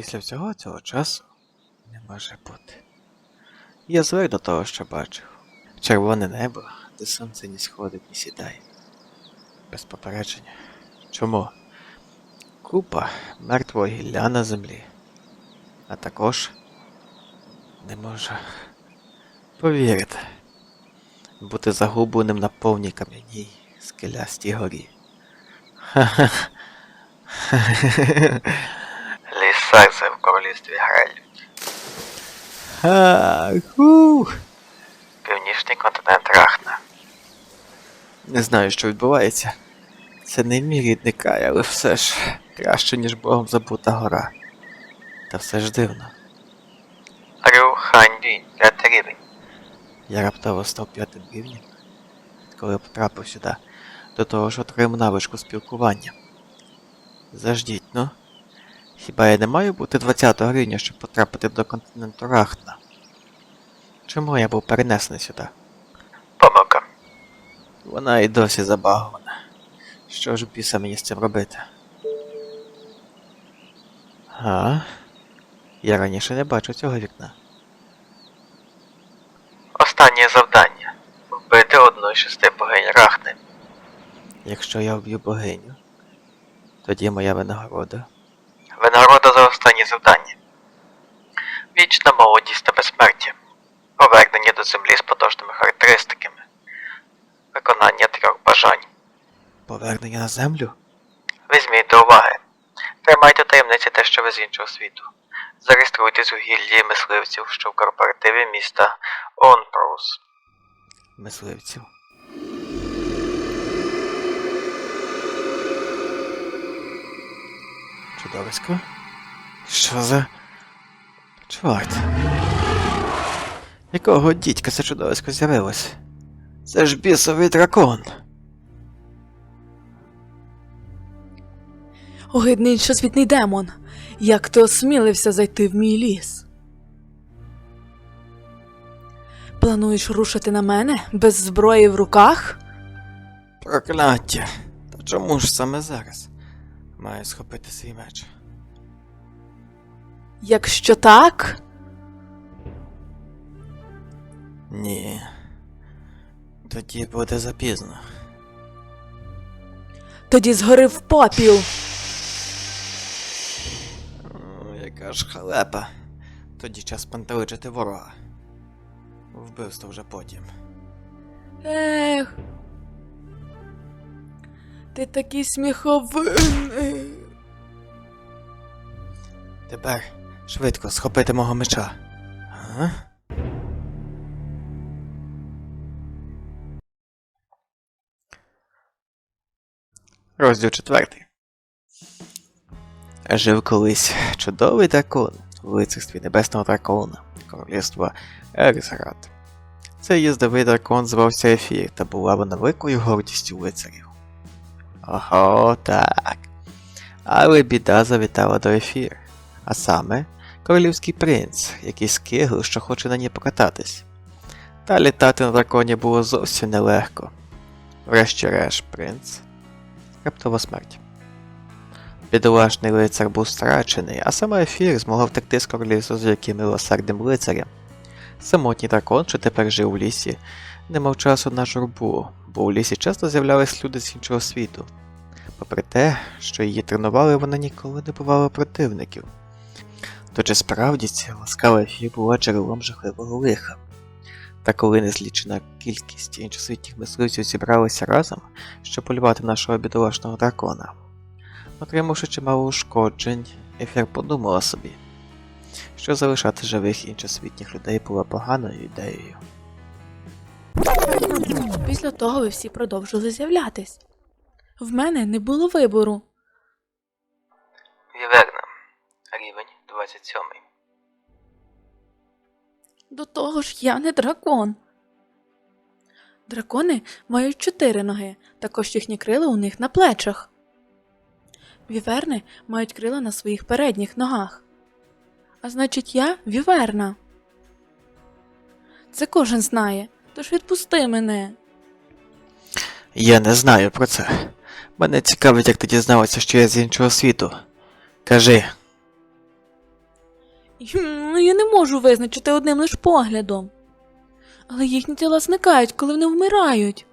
після всього цього часу не може бути. Я звик до того, що бачив. Червоне небо, де сонце ні сходить, ні сідає. Без попередження. Чому? Купа мертвого гілля на землі. А також не можу повірити. Бути загубленим на повній кам'яній скелястій горі. Лісарзе в королівстві Грель. Ху. Північний континент Рахна. Не знаю, що відбувається. Це не мій рідний край, але все ж краще, ніж Богом забута гора. Та все ж дивно. Рю п'ятий рівень. Я раптово став п'ятим рівнем, коли потрапив сюди, до того ж отримав навичку спілкування. Заждіть, ну. Хіба я не маю бути 20 рівня, щоб потрапити до континенту Рахна? Чому я був перенесений сюди? Помилка. Вона і досі забагована. Що ж біса мені з цим робити? А? Я раніше не бачив цього вікна. Останнє завдання. Вбити одну з шести богинь Рахни. Якщо я вб'ю богиню, тоді моя винагорода. Винагорода за останнє завдання. Вічна молодість та безсмертя. Повернення до землі з потужними характеристиками. Виконання трьох бажань. Повернення на землю? Візьміть до уваги. Тримайте таємниці те, що ви з іншого світу. Зареєструйтесь у гільдії мисливців, що в корпоративі міста Онпроус. Мисливців. Чудовисько? Що за. Чорт. Якого дідька це чудовисько з'явилось? Це ж бісовий дракон. Огидний іншосвітний демон. Як ти осмілився зайти в мій ліс? Плануєш рушити на мене без зброї в руках? Прокляття. Та чому ж саме зараз? Маю схопити свій меч. Якщо так, Ні. Тоді буде запізно. тоді згори в попіл. О, яка ж халепа. Тоді час пантеличити ворога. Вбивство вже потім. Ех. Ти такий сміховинний. Тепер швидко схопити мого меча. Ага. Розділ четвертий. Жив колись чудовий дракон у лицарстві небесного дракона, королівства Ерзгарат. Цей їздовий дракон звався Ефір та була вона великою гордістю лицарів. Ого, так. Але біда завітала до ефір, а саме королівський принц, який скиглив, що хоче на ній покататись. Та літати на драконі було зовсім нелегко. Врешті-решт, принц. Раптова смерть. Бідолашний лицар був страчений, а саме ефір змогла втекти з королівства з яким милосердним лицарем. Самотній дракон, що тепер жив у лісі, не мав часу на журбу, бо у лісі часто з'являлись люди з іншого світу. Попри те, що її тренували, вона ніколи не бувала противників. То чи справді ця ласкава ефір була джерелом жахливого лиха? Та коли незлічена кількість іншосвітніх мисливців зібралися разом, щоб полювати нашого бідолашного дракона. Отримавши чимало ушкоджень, ефір подумала собі, що залишати живих іншосвітніх людей було поганою ідеєю. Після того ви всі продовжили з'являтись. В мене не було вибору. Віверна. Рівень 27. До того ж, я не дракон. Дракони мають чотири ноги, також їхні крила у них на плечах. Віверни мають крила на своїх передніх ногах. А значить, я віверна. Це кожен знає, тож відпусти мене. Я не знаю про це. Мене цікавить, як ти дізналася, що я з іншого світу. Кажи. Хм, Я не можу визначити одним лиш поглядом. Але їхні тіла зникають, коли вони вмирають.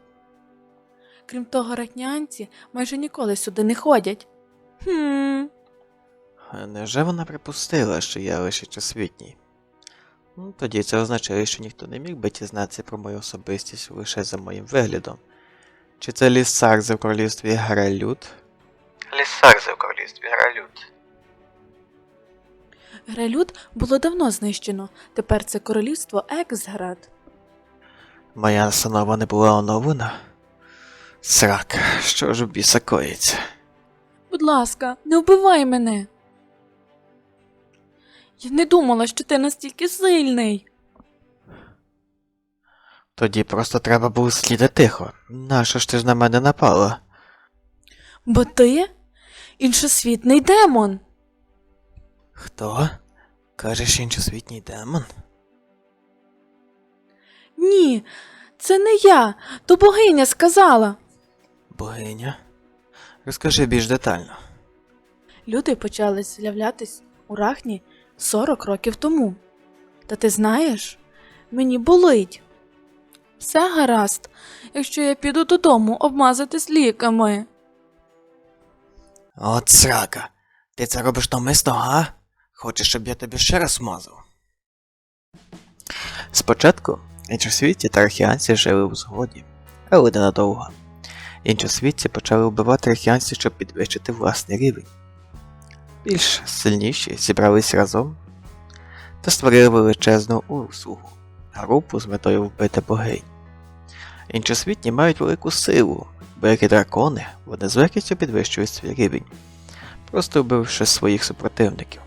Крім того, ратнянці майже ніколи сюди не ходять. Хм. Невже вона припустила, що я лише часвітній? Ну, тоді це означає, що ніхто не міг би дізнатися про мою особистість лише за моїм виглядом. Чи це лісарзи в королівстві Гралют? Лісарзи в королівстві Гралют. Гралюд було давно знищено. Тепер це королівство Ексград. Моя настанова не була оновлена? Срак, що ж у біса коїться? Будь ласка, не вбивай мене. Я не думала, що ти настільки сильний. Тоді просто треба було сліди тихо. Нащо ж ти ж на мене напала? Бо ти іншосвітний демон. Хто? Кажеш іншосвітній демон? Ні, це не я, то богиня сказала. Богиня? Розкажи більш детально. Люди почали з'являтись у рахні 40 років тому. Та ти знаєш, мені болить. Все гаразд, якщо я піду додому обмазатись ліками. От срака. Ти це робиш навмисно, га? Хочеш, щоб я тобі ще раз мазав? Спочатку іншосвітці та архіанці жили в згоді, але ненадовго. Іншосвітці почали вбивати архіанців, щоб підвищити власний рівень. Більш сильніші зібрались разом та створили величезну услугу групу з метою вбити богинь. Іншосвітні мають велику силу, бо як і дракони, вони з легкістю підвищують свій рівень, просто вбивши своїх супротивників.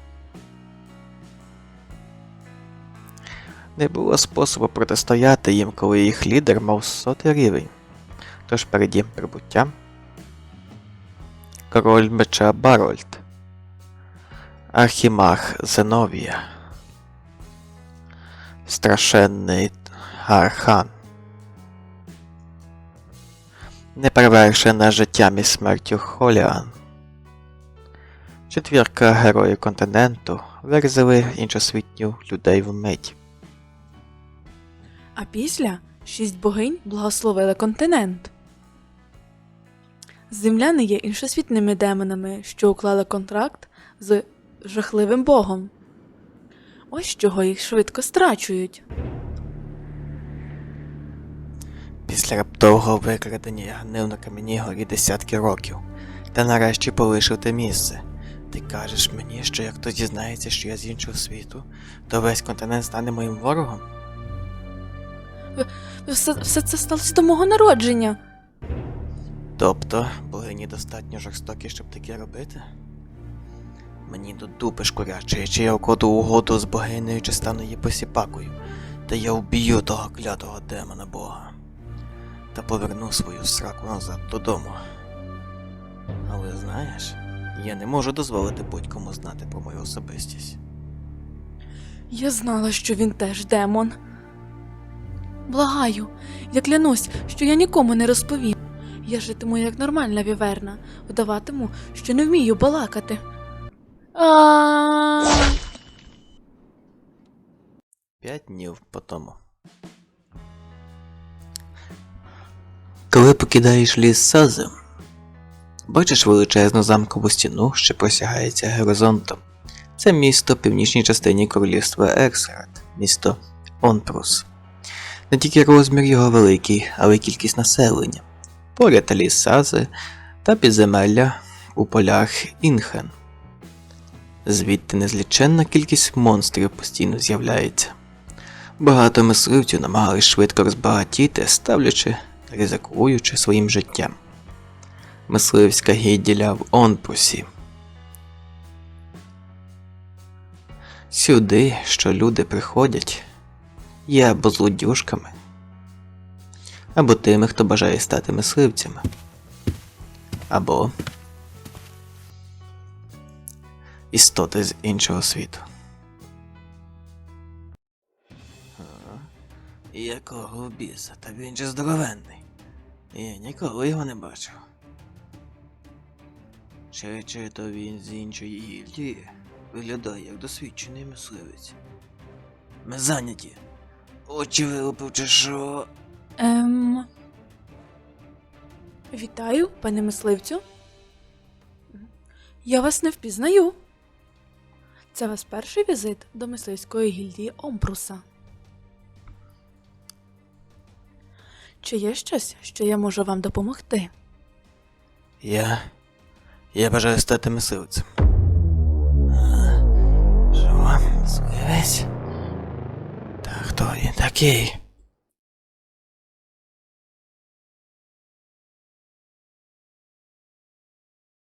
Не було способу протистояти їм, коли їх лідер мав сотий рівень. Тож перед їм прибуттям король меча Барольд, Архімах Зеновія, страшенний Гархан, неперевершена життям і смертю Холіан. Четвірка героїв континенту вирізали іншосвітню людей вмить. А після шість богинь благословили континент. Земляни є іншосвітними демонами, що уклали контракт з жахливим богом. Ось чого їх швидко страчують. Після раптового викрадення я гнив на кам'яній горі десятки років, та нарешті полишив те місце. Ти кажеш мені, що як хтось дізнається, що я з іншого світу, то весь континент стане моїм ворогом? Все, все це сталося до мого народження. Тобто, богині достатньо жорстокі, щоб таке робити? Мені до дупи шкурячої, чи я укладу угоду з богинею, чи стану її посіпакою, та я вб'ю того клятого демона бога. Та поверну свою сраку назад додому. Але знаєш, я не можу дозволити будь-кому знати про мою особистість. Я знала, що він теж демон. Благаю, я клянусь, що я нікому не розповім. Я житиму як нормальна віверна, вдаватиму, що не вмію балакати. П'ять днів по тому. Коли покидаєш ліс сазем, бачиш величезну замкову стіну, що просягається горизонтом. Це місто в північній частині королівства Ексрат, місто Онпрус. Не тільки розмір його великий, але й кількість населення. Поряд ліс Сази та підземелля у полях Інхен. Звідти незліченна кількість монстрів постійно з'являється. Багато мисливців намагались швидко розбагатіти, ставлячи, ризикуючи своїм життям. Мисливська гідділя в Онпусі. Сюди, що люди приходять, є або злодюжками, або тими, хто бажає стати мисливцями, або істоти з іншого світу. Якого біса? Та він же здоровенний. Я ніколи його не бачив. Чи чи то він з іншої гільдії? Виглядає як досвідчений мисливець. Ми зайняті. Очі вилупив чи що? Ем. Вітаю, пане мисливцю. Я вас не впізнаю. Це ваш перший візит до мисливської гільдії Омпруса. Чи є щось, що я можу вам допомогти? Я. Я бажаю стати мисливцем. Живо? Мисливець? Та хто він такий?